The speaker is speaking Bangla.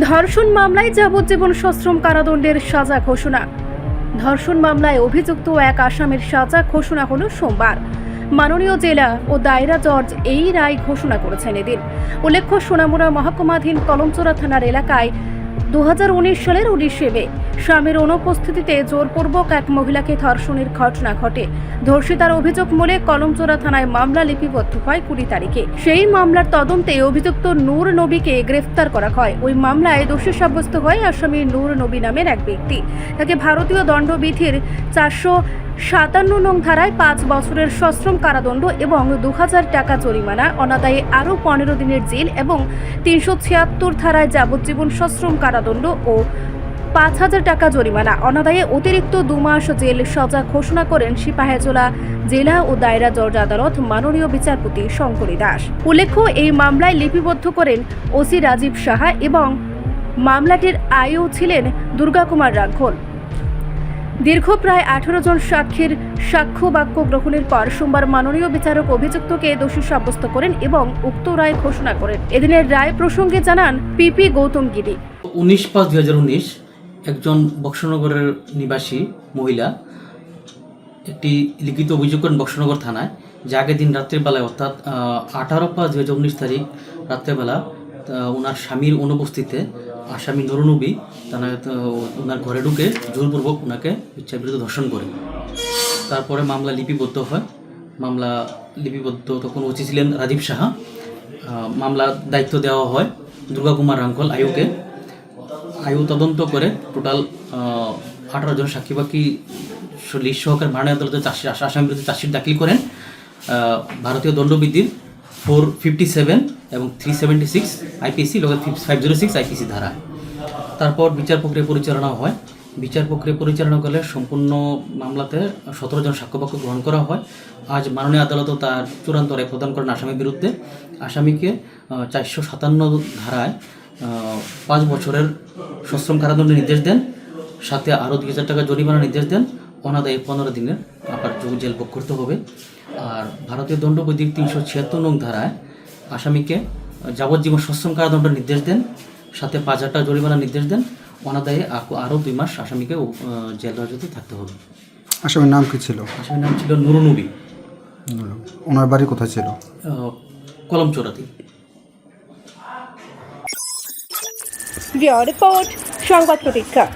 ধর্ষণ মামলায় যাবজ্জীবন সশ্রম কারাদণ্ডের সাজা ঘোষণা। ধর্ষণ মামলায় অভিযুক্ত এক আসামের সাজা ঘোষণা হল সোমবার। মাননীয় জেলা ও দায়রা জর্জ এই রায় ঘোষণা করেছেন এদিন। উল্লেখ্য, সোনামুড়া মহকুমাধীন কলমচোরা থানার এলাকায় দুহাজার উনিশ সালের উনিশে মে, স্বামীর অনুপস্থিতিতে জোরপূর্বক এক মহিলাকে ধর্ষণের ঘটনা ঘটে। ধর্ষিতার অভিযোগ মূলে কলমচোরা থানায় মামলা লিপিবদ্ধ হয় কুড়ি তারিখে। সেই মামলার তদন্তে অভিযুক্ত নূর নবীকে গ্রেফতার করা হয়। ওই মামলায় দোষী সাব্যস্ত হয় আসামি নূর নবী নামের এক ব্যক্তি। তাকে ভারতীয় দণ্ডবিধির চারশো সাতান্ন নং ধারায় পাঁচ বছরের সশ্রম কারাদণ্ড এবং দু হাজার টাকা জরিমানা, অনাদায়ে আরও পনেরো দিনের জেল এবং তিনশো ছিয়াত্তর ধারায় যাবজ্জীবন সশ্রম কারাদণ্ড ও পাঁচ হাজার টাকা জরিমানা, অনাদায়ে অতিরিক্ত দু মাস জেল সাজা ঘোষণা করেন সিপাহীজলা জেলা ও দায়রা জজ আদালত মাননীয় বিচারপতি শঙ্করী দাস। উল্লেখ্য, এই মামলায় লিপিবদ্ধ করেন ওসি রাজীব সাহা এবং মামলাটির আয়ও ছিলেন দুর্গাকুমার রাঘোল। দীর্ঘ প্রায় আঠারো জন সাক্ষীর সাক্ষ্য বাক্য গ্রহণের পর সোমবার মাননীয় বিচারক অভিযুক্তকে দোষী সাব্যস্ত করেন এবং উক্ত রায় ঘোষণা করেন। এদিনের রায় প্রসঙ্গে জানান পিপি গৌতম গিরি। উনিশ পাঁচ দুই হাজার উনিশ একজন বক্সনগরের নিবাসী মহিলা, একটি লিখিত অভিযোগ করেন বক্সনগর থানায় যে আগের দিন রাত্রের বেলায় অর্থাৎ আঠারো পাঁচ দুই হাজার উনিশ তারিখ রাত্রেবেলা ওনার স্বামীর অনুপস্থিতিতে আসামি নরনবী, তারা ওনার ঘরে ঢুকে জোরপূর্বক ওনাকে ইচ্ছা বিরুদ্ধে ধর্ষণ করে। তারপরে মামলা লিপিবদ্ধ হয়। মামলা লিপিবদ্ধ তখন ওসি ছিলেন রাজীব সাহা। মামলা দায়িত্ব দেওয়া হয় দুর্গা কুমার রাঙ্কল আয়ুকে আয়ু তদন্ত করে টোটাল আঠারো জন সাক্ষী বাকি লিস্ট সহকারে মাননীয় আদালতে চাষি আসামের বিরুদ্ধে চার্জশিট দাখিল করেন। ভারতীয় দণ্ডবিধির ফোর ফিফটি সেভেন এবং three seventy six IPC local five zero six IPC ধারা। তারপর বিচার প্রক্রিয়া পরিচালনা হয়। বিচার প্রক্রিয়া পরিচালনা করলে সম্পূর্ণ মামলাতে সতেরো জন সাক্ষ্যপক্ষ গ্রহণ করা হয়। আজ মাননীয় আদালতও তার চূড়ান্ত রায় প্রদান করেন আসামির বিরুদ্ধে। আসামিকে চারশো সাতান্ন ধারায় পাঁচ বছরের সশ্রম কারাদণ্ডের নির্দেশ দেন। সাথে আরও দুই হাজার টাকা জরিমানার নির্দেশ দেন। অনাদায়ী পনেরো দিনের আবার যোগ জেল ভোগ করতে হবে। আর ভারতীয় দণ্ডবিধির তিনশো ছিয়াত্তর নং ধারায় আসামিকে যাবজ্জীবন সশ্রম কারাদণ্ডের নির্দেশ দেন সাথে পাঁচ হাজার টাকা জরিমানার নির্দেশ দেন। অনাদায়ে আক- আরও দুই মাস আসামিকে জেল হাজতে থাকতে হবে। আসামির নাম কি ছিল? আসামির নাম ছিল নুরুনবী ওনার বাড়ি কোথায় ছিল? আহ, কলম চোরাতি। রিপোর্ট সংবাদ প্রতীক্ষা।